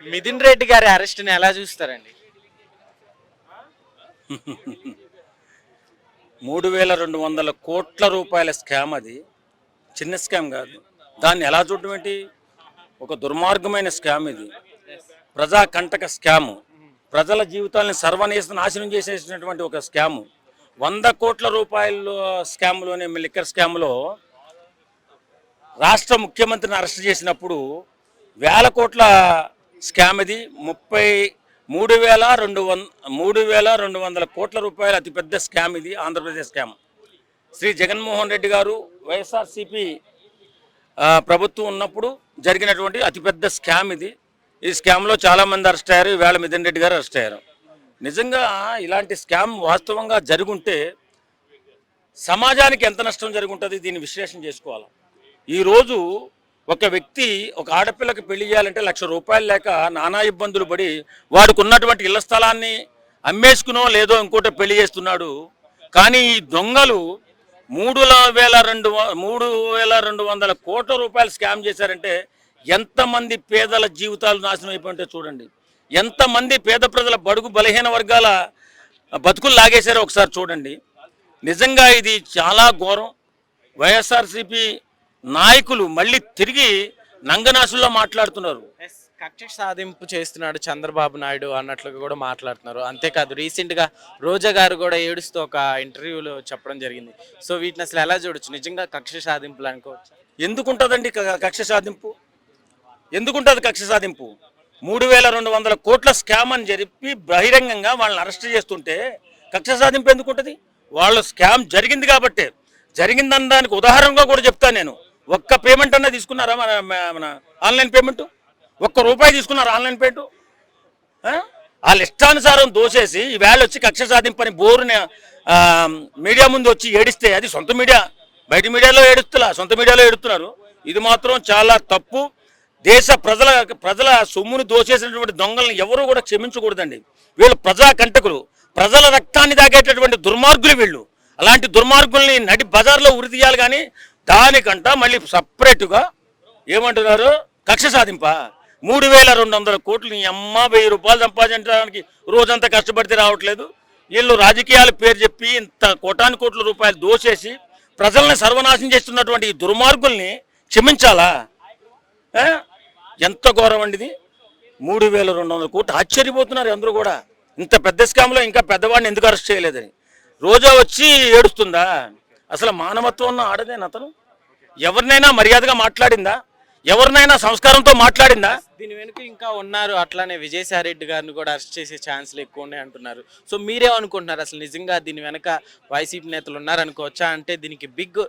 మిథున్ రెడ్డి గారి అరెస్ట్ని ఎలా చూస్తారండి? మూడు వేల రెండు వందల కోట్ల రూపాయల స్కామ్ అది. చిన్న స్కామ్ కాదు. దాన్ని ఎలా చూడటం ఏంటి? ఒక దుర్మార్గమైన స్కామ్ ఇది. ప్రజా కంటక స్కాము. ప్రజల జీవితాలను సర్వనేశ నాశనం చేసేసినటువంటి ఒక స్కాము. వంద కోట్ల రూపాయల స్కామ్లోనే లిక్కర్ స్కామ్లో రాష్ట్ర ముఖ్యమంత్రిని అరెస్ట్ చేసినప్పుడు వేల కోట్ల స్కామ్ ఇది. ముప్పై మూడు వేల రెండు వంద మూడు వేల రెండు వందల కోట్ల రూపాయల అతిపెద్ద స్కామ్ ఇది ఆంధ్రప్రదేశ్ స్కామ్. శ్రీ జగన్మోహన్ రెడ్డి గారు వైఎస్ఆర్సిపి ప్రభుత్వం ఉన్నప్పుడు జరిగినటువంటి అతిపెద్ద స్కామ్ ఇది. ఈ స్కామ్లో చాలామంది అరెస్ట్ అయ్యారు ఈవేళ మిథున్ రెడ్డి గారు అరెస్ట్ అయ్యారు. నిజంగా ఇలాంటి స్కామ్ వాస్తవంగా జరుగుంటే సమాజానికి ఎంత నష్టం జరుగుంటుంది దీన్ని విశ్లేషణ చేసుకోవాలి. ఈరోజు ఒక వ్యక్తి ఒక ఆడపిల్లకి పెళ్ళి చేయాలంటే లక్ష రూపాయలు లేక నానా ఇబ్బందులు పడి వాడికి ఉన్నటువంటి ఇళ్ళ స్థలాన్ని అమ్మేసుకునో లేదో ఇంకోటో పెళ్ళి చేస్తున్నాడు. కానీ ఈ దొంగలు మూడు వేల రెండు వ- మూడు వేల రెండు వందల కోట్ల రూపాయలు స్కామ్ చేశారంటే ఎంతమంది పేదల జీవితాలు నాశనం అయిపోయింటే చూడండి. ఎంతమంది పేద ప్రజల బడుగు బలహీన వర్గాల బతుకులు లాగేశారో ఒకసారి చూడండి. నిజంగా ఇది చాలా ఘోరం. వైఎస్ఆర్సీపీ నాయకులు మళ్ళీ తిరిగి నంగనాసుల్లో మాట్లాడుతున్నారు. కక్ష సాధింపు చేస్తున్నాడు చంద్రబాబు నాయుడు అన్నట్లుగా కూడా మాట్లాడుతున్నారు. అంతేకాదు రీసెంట్గా రోజా గారు కూడా ఏడుస్తూ ఒక ఇంటర్వ్యూలో చెప్పడం జరిగింది. సో వీటిని అసలు ఎలా చూడొచ్చు? నిజంగా కక్ష సాధింపులు అనుకోవచ్చు? ఎందుకుంటుందండి కక్ష సాధింపు? ఎందుకుంటుంది కక్ష సాధింపు? మూడు వేల రెండు వందల కోట్ల స్కామ్ అని చెప్పి బహిరంగంగా వాళ్ళని అరెస్ట్ చేస్తుంటే కక్ష సాధింపు ఎందుకుంటుంది? వాళ్ళ స్కామ్ జరిగింది కాబట్టే. జరిగిందన్న దానికి ఉదాహరణగా కూడా చెప్తాను నేను. ఒక్క పేమెంట్ అన్నా తీసుకున్నారా మన మన ఆన్లైన్ పేమెంట్? ఒక్క రూపాయి తీసుకున్నారా ఆన్లైన్ పేమెంట్? ఆ? వాళ్ళ ఇష్టానుసారం దోసేసి ఈవేళ వచ్చి కక్ష సాధింపని బోరుని మీడియా ముందు వచ్చి ఏడిస్తే అది సొంత మీడియా. బయట మీడియాలో ఏడుస్తులా సొంత మీడియాలో ఏడుతున్నారు ఇది మాత్రం చాలా తప్పు. దేశ ప్రజల ప్రజల సొమ్మును దోచేసినటువంటి దొంగలను ఎవరూ కూడా క్షమించకూడదండి. వీళ్ళు ప్రజా కంటకులు. ప్రజల రక్తాన్ని తాగేటటువంటి దుర్మార్గులు వీళ్ళు. అలాంటి దుర్మార్గుల్ని నడి బజార్లో ఉరి తీయాలి కానీ దానికంట మళ్ళీ సపరేట్గా ఏమంటున్నారు? కక్ష సాధింప. మూడు వేల రెండు వందల కోట్లు నీ అమ్మ వెయ్యి రూపాయలు సంపాదించడానికి రోజంతా కష్టపడితే రావట్లేదు. వీళ్ళు రాజకీయాల పేరు చెప్పి ఇంత కోటాను కోట్ల రూపాయలు దోచేసి ప్రజల్ని సర్వనాశనం చేస్తున్నటువంటి ఈ దుర్మార్గుల్ని క్షమించాలా? ఎంత ఘోరం అండి ఇది. మూడు వేల రెండు వందల కోట్లు ఆశ్చర్యపోతున్నారు అందరూ కూడా. ఇంత పెద్ద స్కామ్లో ఇంకా పెద్దవాడిని ఎందుకు అరెస్ట్ చేయలేదని. రోజా వచ్చి ఏడుస్తుందా? అసలు మానవత్వం ఉన్న ఆడదేనా అతను? ఎవరినైనా మర్యాదగా మాట్లాడిందా? ఎవరినైనా సంస్కారంతో మాట్లాడిందా? దీని వెనుక ఇంకా ఉన్నారు అట్లానే విజయసాయి రెడ్డి గారిని కూడా అరెస్ట్ చేసే ఛాన్స్లు ఎక్కువ ఉన్నాయి అంటున్నారు. సో మీరేమనుకుంటున్నారు? అసలు నిజంగా దీని వెనక వైసీపీ నేతలు ఉన్నారనుకోవచ్చా? అంటే దీనికి big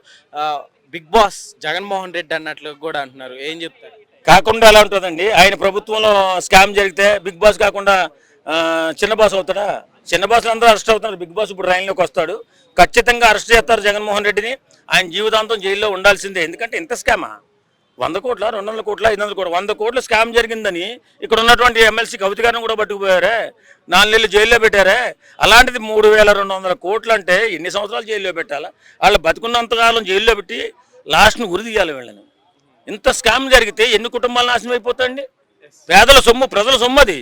big boss Jaganmohan Reddy అన్నట్లు కూడా అంటున్నారు. ఏం చెప్తారు? కాకుండా ఎలా ఉంటుందండి? ఆయన ప్రభుత్వంలో స్కామ్ జరిగితే బిగ్ బాస్ కాకుండా చిన్న బాస్ అవుతాడా? చిన్న బాసులు అందరూ అరెస్ట్ అవుతారు బిగ్ బాస్ ఇప్పుడు రైన్లోకి వస్తాడు. ఖచ్చితంగా అరెస్ట్ చేస్తారు జగన్మోహన్ రెడ్డిని. ఆయన జీవితాంతం జైల్లో ఉండాల్సిందే. ఎందుకంటే ఇంత స్కామా వంద కోట్ల? రెండు వందల కోట్ల? ఐదు వందల కోట్ల? వంద కోట్ల స్కామ్ జరిగిందని ఇక్కడ ఉన్నటువంటి ఎమ్మెల్సీ కవిత గారిని కూడా పట్టుకుపోయారే? నాలుగు నెలలు జైల్లో పెట్టారే? అలాంటిది మూడు వేల రెండు వందల కోట్లు అంటే ఎన్ని సంవత్సరాలు జైల్లో పెట్టాలా? వాళ్ళు బతుకున్నంతకాలం జైల్లో పెట్టి లాస్ట్ను ఉరి తీయాలి వీళ్ళని. ఇంత స్కామ్ జరిగితే ఎన్ని కుటుంబాలు నాశనం అయిపోతాయండి? పేదల సొమ్ము ప్రజల సొమ్ము అది.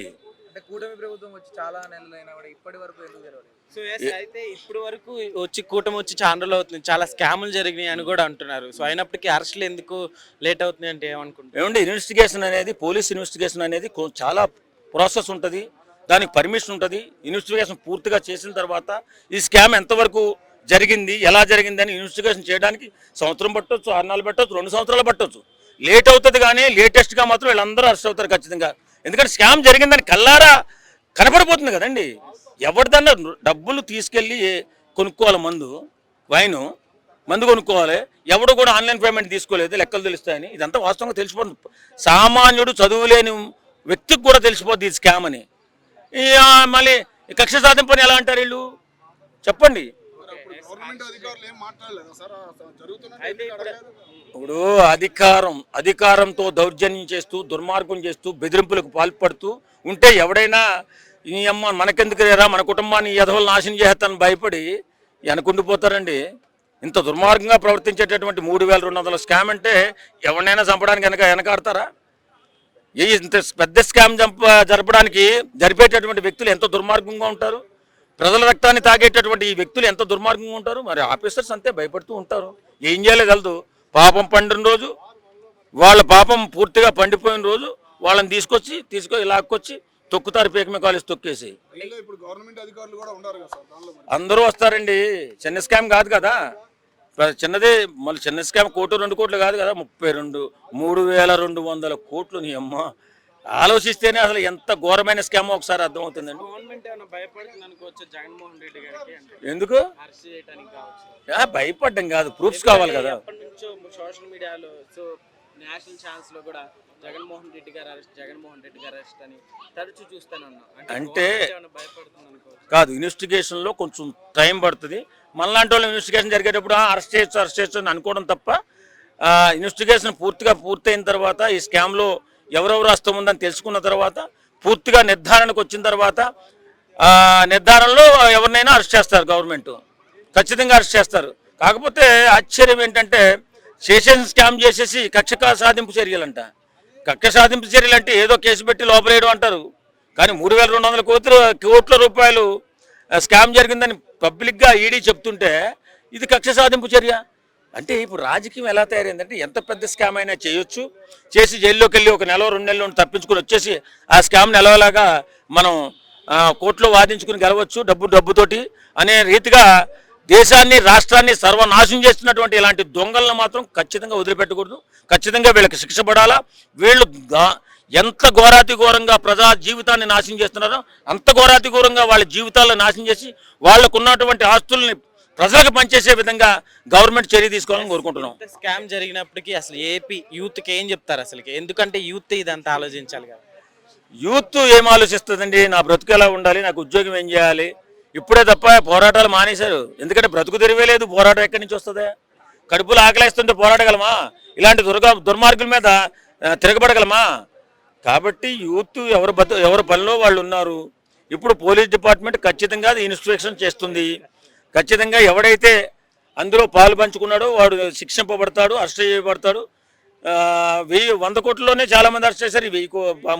అంటే కూటమి ప్రభుత్వం వచ్చి చాలా నెలలైనా కూడా ఇప్పటి వరకు ఎందుకు జరగలేదు సో అయితే ఇప్పటి వరకు వచ్చి కూటమి వచ్చి చాలా రోజులు అవుతుంది. చాలా స్కాములు జరిగినాయి అని కూడా అంటున్నారు. సో అయినప్పటికీ అరెస్టులు ఎందుకు లేట్ అవుతుంది అంటే ఏమనుకుంటున్నారు? ఏమంటే ఇన్వెస్టిగేషన్ అనేది పోలీస్ ఇన్వెస్టిగేషన్ అనేది చాలా ప్రాసెస్ ఉంటుంది. దానికి పర్మిషన్ ఉంటుంది. ఇన్వెస్టిగేషన్ పూర్తిగా చేసిన తర్వాత ఈ స్కామ్ ఎంతవరకు జరిగింది ఎలా జరిగింది అని ఇన్వెస్టిగేషన్ చేయడానికి సంవత్సరం పట్టొచ్చు ఆరు నెలలు పట్టొచ్చు రెండు సంవత్సరాలు పట్టొచ్చు. లేట్ అవుతుంది కానీ లేటెస్ట్గా మాత్రం వీళ్ళందరూ అరెస్ట్ అవుతారు ఖచ్చితంగా. ఎందుకంటే స్కామ్ జరిగిందని కల్లారా కనపడిపోతుంది కదండి. ఎవరిదన్నా డబ్బులు తీసుకెళ్ళి కొనుక్కోవాలి మందు వైను మందు కొనుక్కోవాలి. ఎవడు కూడా ఆన్లైన్ పేమెంట్ తీసుకోలేదు లెక్కలు తెలుస్తాయని. ఇదంతా వాస్తవంగా తెలిసిపోతుంది. సామాన్యుడు చదువు లేని వ్యక్తికి కూడా తెలిసిపోద్ది ఇది స్కామ్ అని. మళ్ళీ ఈ కక్ష సాధింపని ఎలా అంటారు వీళ్ళు? చెప్పండి. ఇప్పుడు అధికారం అధికారంతో దౌర్జన్యం చేస్తూ దుర్మార్గం చేస్తూ బెదిరింపులకు పాల్పడుతూ ఉంటే ఎవడైనా ఈ అమ్మ మనకెందుకు లేరా? మన కుటుంబాన్ని ఈ ఎదవలు నాశనం చేస్తానని భయపడి వెనకుండిపోతారండి ఇంత దుర్మార్గంగా ప్రవర్తించేటటువంటి మూడు వేల రెండు వందల స్కామ్ అంటే ఎవరినైనా చంపడానికి వెనక వెనకాడతారా? ఏ ఇంత పెద్ద స్కామ్ జంప జరపడానికి జరిపేటటువంటి వ్యక్తులు ఎంత దుర్మార్గంగా ఉంటారు? ప్రజల రక్తాన్ని తాగేటటువంటి ఈ వ్యక్తులు ఎంత దుర్మార్గంగా ఉంటారు? మరి ఆఫీసర్స్ అంతే భయపడుతూ ఉంటారు. ఏం చేయలేగలదు పాపం పండిన రోజు వాళ్ళ పాపం పూర్తిగా పండిపోయిన రోజు వాళ్ళని తీసుకొచ్చి తీసుకొని లాక్కొచ్చి తొక్కుతారు పీకమే కాలేజ్ తొక్కేసి. అందరూ వస్తారండి. చిన్న స్కామ్ కాదు కదా. చిన్నదే మళ్ళీ చిన్న స్కామ్ కోటి రెండు కోట్లు కాదు కదా. ముప్పై రెండు మూడు వేల రెండు వందల కోట్లు నీ అమ్మ. ఆలోచిస్తేనే అసలు ఎంత ఘోరమైన స్కామ్ ఒకసారి అర్థమవుతుందండి. ఎందుకు? భయపడ్డం కాదు. ప్రూఫ్స్ కావాలి కదా. సోషల్ మీడియాలో సో నేషనల్ ఛానల్స్లో కూడా జగన్మోహన్ రెడ్డి గారు అరెస్ట్ జగన్మోహన్ రెడ్డి గారు అరెస్ట్ అని తరచూ చూస్తాను ఉన్నాం. అంటే- కాదు ఇన్వెస్టిగేషన్లో కొంచెం టైం పడుతుంది. మనలాంటి వాళ్ళు ఇన్వెస్టిగేషన్ జరిగేటప్పుడు "ఆ, అరెస్ట్ చేయొచ్చు అరెస్ట్ చేయొచ్చు అని అనుకోవడం తప్ప ఇన్వెస్టిగేషన్ పూర్తిగా పూర్తయిన తర్వాత ఈ స్కామ్లో ఎవరెవరు రాష్ట్రం ఉందని తెలుసుకున్న తర్వాత పూర్తిగా నిర్ధారణకు వచ్చిన తర్వాత నిర్ధారణలో ఎవరినైనా అరెస్ట్ చేస్తారు గవర్నమెంట్. ఖచ్చితంగా అరెస్ట్ చేస్తారు. కాకపోతే ఆశ్చర్యం ఏంటంటే సేషన్ స్కామ్ చేసేసి కక్ష సాధింపు చర్యలంట. కక్ష సాధింపు చర్యలు అంటే ఏదో కేసు పెట్టి లోపలేయడం అంటారు. కానీ మూడు వేల రెండు వందల కోట్ల కోట్ల రూపాయలు స్కామ్ జరిగిందని పబ్లిక్గా ఈడీ చెప్తుంటే ఇది కక్ష సాధింపు చర్య. అంటే ఇప్పుడు రాజకీయం ఎలా తయారైందంటే ఎంత పెద్ద స్కామ్ అయినా చేయొచ్చు. చేసి జైల్లోకి వెళ్ళి ఒక నెల రెండు నెలలు తప్పించుకుని వచ్చేసి ఆ స్కామ్ నెలవలాగా మనం కోర్టులో వాదించుకుని గెలవచ్చు డబ్బు డబ్బుతోటి అనే రీతిగా దేశాన్ని రాష్ట్రాన్ని సర్వనాశం చేస్తున్నటువంటి ఇలాంటి దొంగలను మాత్రం ఖచ్చితంగా వదిలిపెట్టకూడదు. ఖచ్చితంగా వీళ్ళకి శిక్ష పడాలా. వీళ్ళు ఎంత ఘోరాతి ఘోరంగా ప్రజా జీవితాన్ని నాశనం చేస్తున్నారో అంత ఘోరాతి ఘోరంగా వాళ్ళ జీవితాలను నాశనం చేసి వాళ్ళకున్నటువంటి ఆస్తుల్ని ప్రజలకు పనిచేసే విధంగా గవర్నమెంట్ చర్య తీసుకోవాలని కోరుకుంటున్నాం. స్కామ్ జరిగినప్పటికీ అసలు ఏపీ యూత్కి ఏం చెప్తారు అసలు ఎందుకంటే యూత్ ఇదంతా ఆలోచించాలి కదా. యూత్ ఏం ఆలోచిస్తుందండి? నా బ్రతుకు ఎలా ఉండాలి? నాకు ఉద్యోగం ఏం చేయాలి? ఇప్పుడే తప్ప పోరాటాలు మానేశారు. ఎందుకంటే బ్రతుకు తెరివే లేదు పోరాటం ఎక్కడి నుంచి వస్తుంది? కడుపులో ఆకలేస్తుంటే పోరాడగలమా? ఇలాంటి దుర్గా దుర్మార్గుల మీద తిరగబడగలమా? కాబట్టి యూత్ ఎవరు బతు ఎవరు పనిలో వాళ్ళు ఉన్నారు. ఇప్పుడు పోలీస్ డిపార్ట్మెంట్ ఖచ్చితంగా ఇన్స్ట్రక్షన్ చేస్తుంది. ఖచ్చితంగా ఎవడైతే అందులో పాలు పంచుకున్నాడో వాడు శిక్షింపబడతాడు అరెస్ట్ చేయబడతాడు. వెయ్యి వంద కోట్లలోనే చాలా మంది అరెస్ట్ చేశారు. వెయ్యి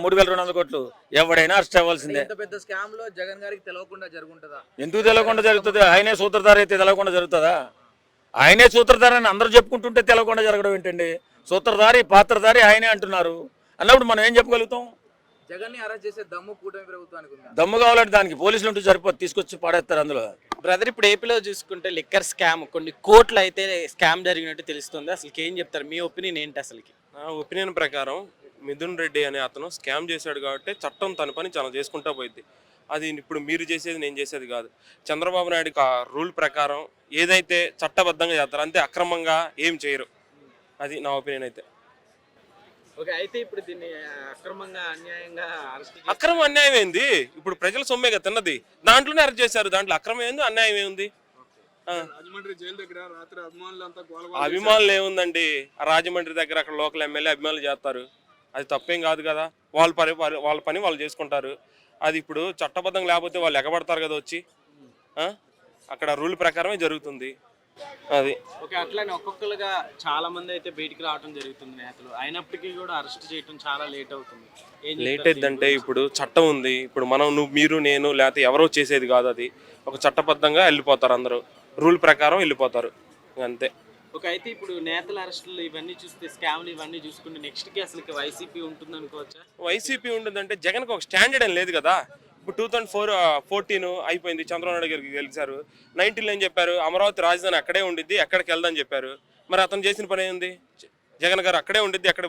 మూడు వేల రెండు వందల కోట్లు. ఎవడైనా అరెస్ట్ అవ్వాల్సిందే. పెద్ద స్కామ్లో జగన్ గారికి తెలియకుండా జరుగుంటుందా? ఎందుకు తెలవకుండా జరుగుతుంది? ఆయనే సూత్రధార అయితే తెలవకుండా జరుగుతుందా? ఆయనే సూత్రధారి అని అందరూ చెప్పుకుంటుంటే తెలవకుండా జరగడం ఏంటండి? సూత్రధారి పాత్రధారి ఆయనే అంటున్నారు. అన్నప్పుడు మనం ఏం చెప్పగలుగుతాం? జగన్ని అరెస్ట్ చేసే దమ్ము కూటమి ప్రభుత్వానికి దమ్ము కావాలంటే దానికి పోలీసులు ఉంటే సరిపోదు తీసుకొచ్చి పాడేస్తారు అందులో. బ్రదర్ ఇప్పుడు ఏపీలో చూసుకుంటే లిక్కర్ స్కామ్ కొన్ని కోట్లు అయితే స్కామ్ జరిగినట్టు తెలుస్తుంది. అసలు ఏం చెప్తారు? మీ ఒపీనియన్ ఏంటి అసలుకి? నా ఒపీనియన్ ప్రకారం మిథున్ రెడ్డి అనే అతను స్కామ్ చేశాడు కాబట్టి చట్టం తన పని చాలా చేసుకుంటా పోయింది. అది ఇప్పుడు మీరు చేసేది నేను చేసేది కాదు. చంద్రబాబు నాయుడు ఆ రూల్ ప్రకారం ఏదైతే చట్టబద్ధంగా చేస్తారో అంతే అక్రమంగా ఏం చేయరు. అది నా ఒపీనియన్ అయితే. ఓకే అయితే ఇప్పుడు దీన్ని అక్రమంగా అన్యాయంగా అరెస్ట్ అక్రమం అన్యాయం ఏంది? ఇప్పుడు ప్రజల సొమ్మే కదా తిన్నది. దాంట్లోనే అరెస్ట్ చేశారు. దాంట్లో అక్రమం ఏంది? అన్యాయం ఏముంది ఆ. రాజమండ్రి జైలు దగ్గర రాత్రి అభిమానులు ఏముందండి? ఆ రాజమండ్రి దగ్గర అక్కడ లోకల్ ఎమ్మెల్యే అభిమానులు చేస్తారు. అది తప్పేం కాదు కదా. వాళ్ళ పని వాళ్ళ- వాళ్ళ పని వాళ్ళు చేసుకుంటారు. అది ఇప్పుడు చట్టబద్ధంగా లేకపోతే వాళ్ళు ఎగబడతారు కదా వచ్చి. ఆ? అక్కడ రూల్ ప్రకారమే జరుగుతుంది. అది. ఓకే అట్లానే ఒక్కొక్కరుగా చాలా మంది అయితే బయటికి రావడం జరుగుతుంది నేతలు. అయినప్పటికీ కూడా అరెస్ట్ చేయడం చాలా లేట్ అవుతుంది. లేట్ అయిందంటే ఇప్పుడు చట్టం ఉంది. ఇప్పుడు మనం నువ్వు మీరు నేను లేకపోతే ఎవరో చేసేది కాదు అది. ఒక చట్టబద్ధంగా వెళ్ళిపోతారు అందరూ. రూల్ ప్రకారం వెళ్ళిపోతారు. అంతే. ఓకే అయితే ఇప్పుడు నేతల అరెస్టులు ఇవన్నీ చూస్తే స్కామ్లు ఇవన్నీ చూసుకుంటే నెక్స్ట్కి అసలు వైసీపీ ఉంటుంది అనుకోవచ్చా వైసీపీ ఉంటుందంటే జగన్కి ఒక స్టాండర్డ్ అని లేదు కదా. ఇప్పుడు టూ థౌసండ్ ఫోర్ ఫోర్టీన్ అయిపోయింది. చంద్రబాబు నాయుడు గారికి గెలిచారు. నైన్టీన్ ఏం చెప్పారు? అమరావతి రాజధాని అక్కడే ఉండిద్ది ఎక్కడికి వెళ్దని చెప్పారు. మరి అతను చేసిన పని ఏంది? జగన్ గారు అక్కడే ఉండిద్ది అక్కడ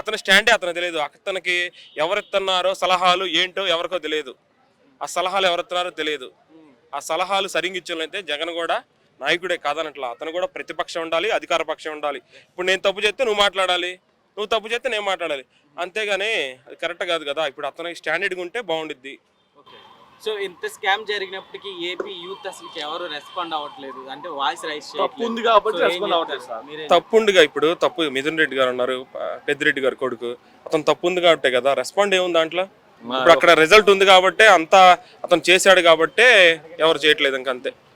అతని స్టాండే అతను తెలియదు. అతనికి ఎవరెత్తున్నారో సలహాలు ఏంటో ఎవరికో తెలియదు. ఆ సలహాలు ఎవరెత్తున్నారో తెలియదు. ఆ సలహాలు సరింగిచ్చాలంటే జగన్ కూడా నాయకుడే కాదనట్లా. అతను కూడా ప్రతిపక్షం ఉండాలి అధికార పక్షం ఉండాలి. ఇప్పుడు నేను తప్పు చేస్తే నువ్వు మాట్లాడాలి. నువ్వు తప్పు చేస్తే నేను మాట్లాడాలి. అంతేగాని అది కరెక్ట్ కాదు కదా. ఇప్పుడు అతనికి స్టాండర్డ్గా ఉంటే బాగుండిద్ది. సో ఇంత స్కామ్ జరిగినప్పటికీ ఏపీ యూత్ అసలు ఎవరు రెస్పాండ్ అవ్వట్లేదు. అంటే వాయిస్ రైస్ తప్పు ఉంది కాబట్టి respond అవ్వట్లేదు సార్. తప్పుందిగా ఇప్పుడు తప్పు మిథున్ రెడ్డి గారు ఉన్నారు పెద్దిరెడ్డి గారు కొడుకు. అతను తప్పు ఉంది కాబట్టే కదా. రెస్పాండ్ ఏముంది దాంట్లో? ఇప్పుడు అక్కడ రిజల్ట్ ఉంది కాబట్టి అంతా అతను చేశాడు కాబట్టే ఎవరు చేయట్లేదు ఇంకంతే